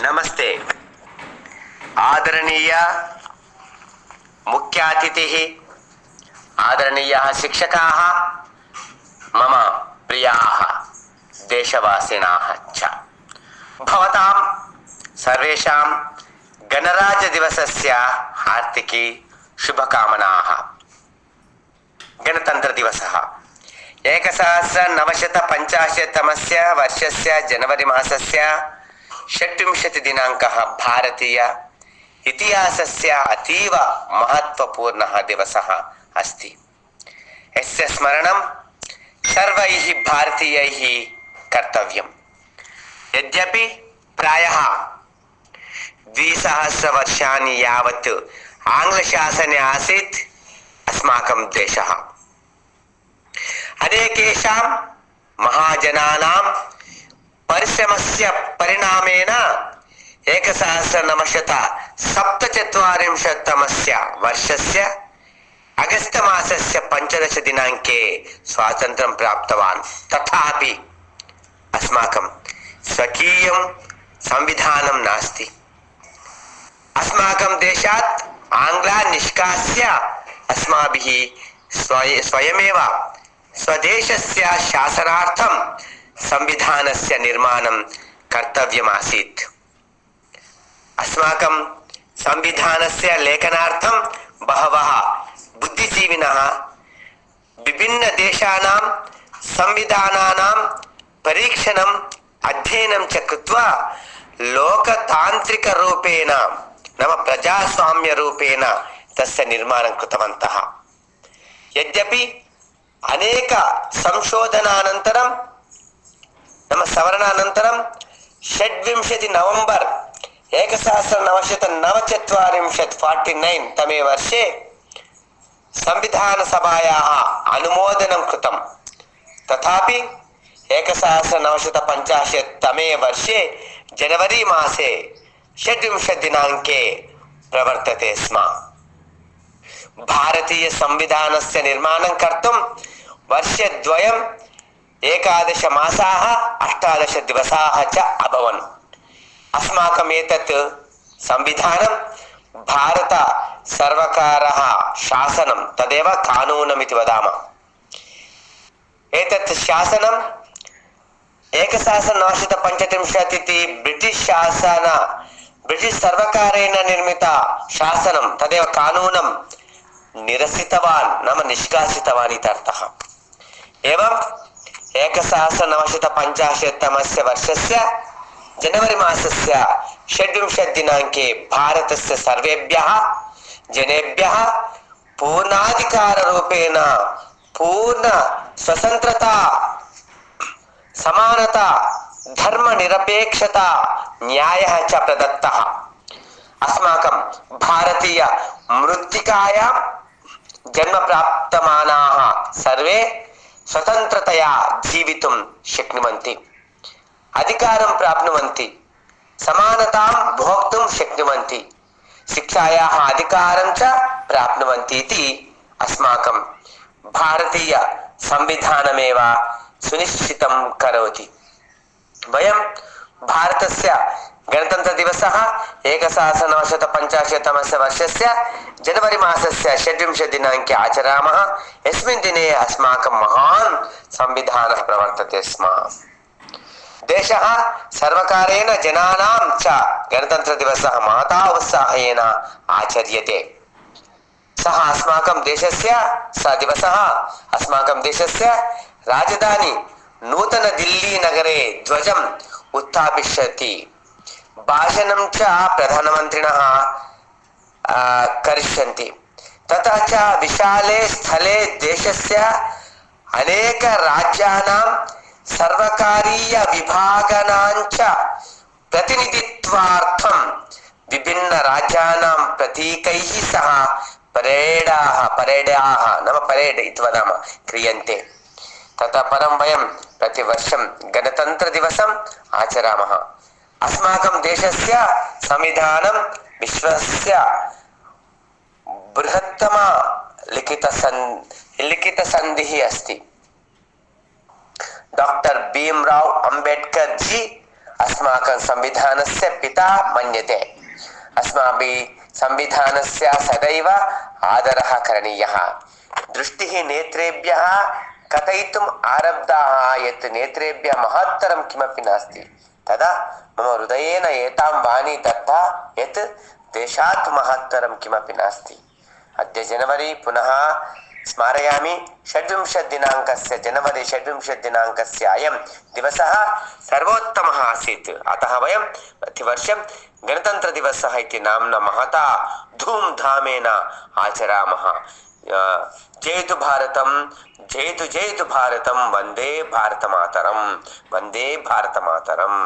నమస్తే. ఆదరణీయ ముఖ్య అతిథి ఆదరణీయ శిక్షకా మమ ప్రియా దేశవాసినా చ. భవతాం హార్దికి శుభకామనా. గణతంత్ర దివస. ఏకసహస్ర నవశత పంచాశతమస్య వర్షస్య జనవరి మాసస్య षड्विंशतिदिनाङ्कः भारतीय इतिहासस्य अतीव महत्त्वपूर्णः दिवसः अस्ति यस्य स्मरणं सर्वैः भारतीयैः कर्तव्यम् यद्यपि प्रायः द्विसहस्रवर्षाणि यावत् आङ्ग्लशासने आसीत् अस्माकं देशः अनेकेषां महाजनानां పరిశ్రమస్య పరిణామేన ఏకసహస్రనమశత సప్తచత్వరింశత్తమస్య వర్షస్య అగస్త మాసస్య పంచదశ దినాంకే స్వాతంత్రం ప్రాప్తవాన్ తథాపి అస్మాకం స్వకీయం సంవిధానం నాస్తి అస్మాకం దేశాత్ ఆంగ్లా నిష్కాస్య అస్మాభిः स्वयमेव स्वदेशस्य शासनार्थं संविधानस्य निर्माणं कर्तव्यमासीत् अस्माकं संविधानस्य लेखनार्थं बहवः बुद्धिजीविनः विभिन्नदेशानां संविधानानां परीक्षणम् अध्ययनं च कृत्वा लोकतान्त्रिकरूपेण नाम प्रजास्वाम्यरूपेण तस्य निर्माणं कृतवन्तः यद्यपि अनेक संशोधनानन्तरं नाम सवरणानन्तरं षड्विंशति नवम्बर् एकसहस्रनवशतनवचत्वारिंशत् फार्टि नैन् तमे वर्षे संविधानसभायाः अनुमोदनं कृतं तथापि एकसहस्रनवशतपञ्चाशत् तमे वर्षे जनवरी मासे षड्विंशत् प्रवर्तते स्म भारतीयसंविधानस्य निर्माणं कर्तुं वर्षद्वयम् एकादशमासाः అష్టాదశ దివసాహ చ అభవన్ అస్మాకం ఏతత్ సంవిధానం భారత సర్వకార శాసనం తదేవ కానూనం ఇది వదామ ఏతత్ శాసనం ఏకసహస్రనవశత పంచత్రింశతిథి బ్రిటిష్ శాసన బ్రిటిష్ సర్వకారేణ నిర్మిత శాసనం తదేవ కానూనం నిరసితవాన్ నమ నిష్కాసితవాన్ ఇతర్థ ఏవం एकसहस्रनवशतपञ्चाशत्तमस्य वर्षस्य जनवरि मासस्य षड्विंशत् दिनाङ्के भारतस्य सर्वेभ्यः, जनेभ्यः पूर्णाधिकाररूपेण पूर्ण स्वतन्त्रता, समानता, धर्मनिरपेक्षता न्यायः च प्रदत्तः। अस्माकं भारतीय मृत्तिकायां जन्म प्राप्तमानाः सर्वे स्वतन्त्रतया जीवितुं शक्नुवन्ति अधिकारं प्राप्नुवन्ति समानतां भोक्तुं शक्नुवन्ति शिक्षायाः अधिकारं च प्राप्नुवन्ति इति अस्माकं भारतीयसंविधानमेव सुनिश्चितं करोति वयं भारतस्य गणतन्त्रदिवसः एकसहस्रनवशतपञ्चाशत्तमस्य वर्षस्य जनवरि मासस्य षड्विंशदिनाङ्के आचरामः। यस्मिन् दिने अस्माकं महान् संविधानः प्रवर्तते स्म। देशः सर्वकारेण जनानां च गणतन्त्रदिवसः महता उत्साहेन आचर्यते। सः अस्माकं देशस्य, स दिवसः अस्माकं देशस्य राजधानी नूतनदिल्लीनगरे ध्वजम् భాషణం చ ప్రధానమంత్రిణ కరిష్యంతి తథా విశాలే స్థలే దేశస్య అనేక రాజ్యానాం సర్వకారీయ విభాగనాంచ ప్రతినిధిత్వార్థం విభిన్న రాజ్యానాం ప్రతీకైः సహ పరేడాः పరేడాः నమ పరేడ్ ఇది వదామ క్రియन्ते తత పరం వయం ప్రతివర్షం గణతంత్ర దివసం ఆచరామः అస్మాకం దేశస్య సంవిధానం విశ్వస్య బృహత్తమ లిఖిత సన్ లిఖిత సంధి అస్తి డాక్టర్ భీమ్రావ్ అంబేద్కర్ జీ అస్మాకం సంవిధానస్య పిత మన్యతే అస్మాభి సంవిధానస్య సదైవ ఆదర కరణీయ దృష్టి నేత్రేభ్య కథయితుం ఆరబ్ధా యత్ నేత్రేభ్య మహత్తరం కిమపి నాస్తి తదా మమ హృదయేన ఏతాం వాణి దత్తా ఎత్ దేశాత్ మహత్తరం కిమపి నాస్తి అద్య జనవరి పునః स्मारयामि षड्विंशद्दिनाङ्कस्य जनवरी षड्विंशद्दिनाङ्कस्य अयं दिवसः सर्वोत्तमः आसीत् अतः वयं प्रतिवर्षं गणतन्त्रदिवसः इति नाम्ना महता धूम्धामेन आचरामः अ, जयतु भारतं जयतु जयतु भारतं वन्दे भारतमातरं वन्दे भारतमातरम्